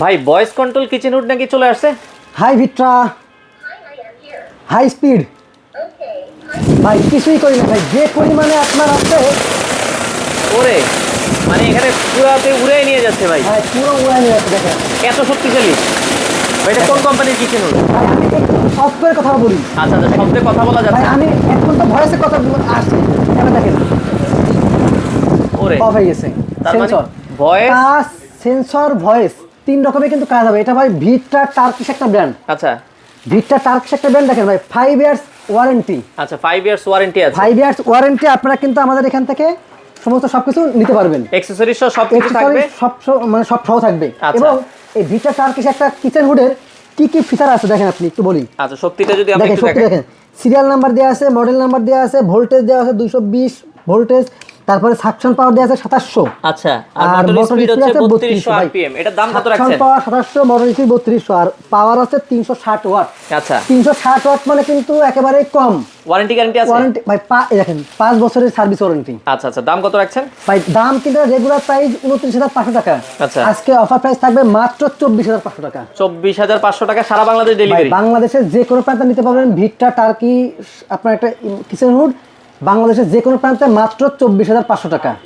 ভাই voice control kitchen hood নাকি চলে আসছে? হাই ভিট্রা হাই স্পিড ভাই কিছুই করি না ভাই। যে পরিমাণে আপনার আছে ওরে মানে এখানে পুরাতে উড়ে নিয়ে যাচ্ছে ভাই। ভাই পুরো উড়াই নিয়ে যাচ্ছে দেখেন। এত শক্তিশালী। এটা কোন কোম্পানির কিচেন ভাই আমি একটু অফ কথা বলি। আচ্ছা আচ্ছা শব্দে কথা বলা যাচ্ছে। আমি এখন তো ভয়েসে কথা আসছে। এবার দেখেন। ওরে অফ হয়ে গেছে। সেন্সর ভয়েস সেন্সর ভয়েস তিন রকমের কিন্তু কাজ হবে। এটা ভাই ভিট্রা টার্কিশ একটা ব্র্যান্ড আচ্ছা। ভিট্রা টার্কিশ একটা ব্র্যান্ড দেখেন ভাই ফাইভ ইয়ার্স ওয়ারেন্টি আচ্ছা ফাইভ ইয়ার্স ওয়ারেন্টি আছে। ফাইভ ইয়ার্স ওয়ারেন্টি আপনারা কিন্তু আমাদের এখান থেকে সমস্ত সবকিছু নিতে পারবেন। এক্সেসরিজ সহ সব কিছু থাকবে? সব মানে সব সহ থাকবে। আচ্ছা। এবং এই ভিটা টার্কিশ একটা কিচেন হুডের কি কি ফিচার আছে দেখেন আপনি একটু বলি। আচ্ছা শক্তিটা যদি আপনি একটু দেখেন। সিরিয়াল নাম্বার দেওয়া আছে মডেল নাম্বার দেওয়া আছে ভোল্টেজ দেওয়া আছে দুইশো বিশ ভোল্টেজ তারপরে সাকশন পাওয়ার দেওয়া আছে সাতাশশো। আচ্ছা আর মোটর স্পিড আছে বত্রিশশো আরপিএম এটার দাম কত রাখছেন? পাওয়ার সাতাশশো মোটর স্পিড বত্রিশশো আর পাওয়ার আছে তিনশো ষাট ওয়াট আচ্ছা। তিনশো ষাট ওয়াট মানে কিন্তু একেবারে কম। ওয়ারেন্টি গ্যারান্টি আছে? ওয়ারেন্টি ভাই পা- দেখেন পাঁচ বছরের সার্ভিস ওয়ারেন্টি আচ্ছা আচ্ছা দাম কত রাখছেন? ভাই দাম কিন্তু রেগুলার প্রাইস উনত্রিশ হাজার পাঁচশো টাকা। আচ্ছা। আজকে অফার প্রাইস থাকবে মাত্র চব্বিশ হাজার পাঁচশো টাকা। চব্বিশ হাজার পাঁচশো টাকা সারা বাংলাদেশ ডেলিভারি বাংলাদেশের যে কোনো প্রান্তে নিতে পারবেন ভিটটা টার্কি আপনার একটা কিচেন হুড বাংলাদেশের যে কোনো প্রান্তে মাত্র চব্বিশ হাজার পাঁচশো টাকা।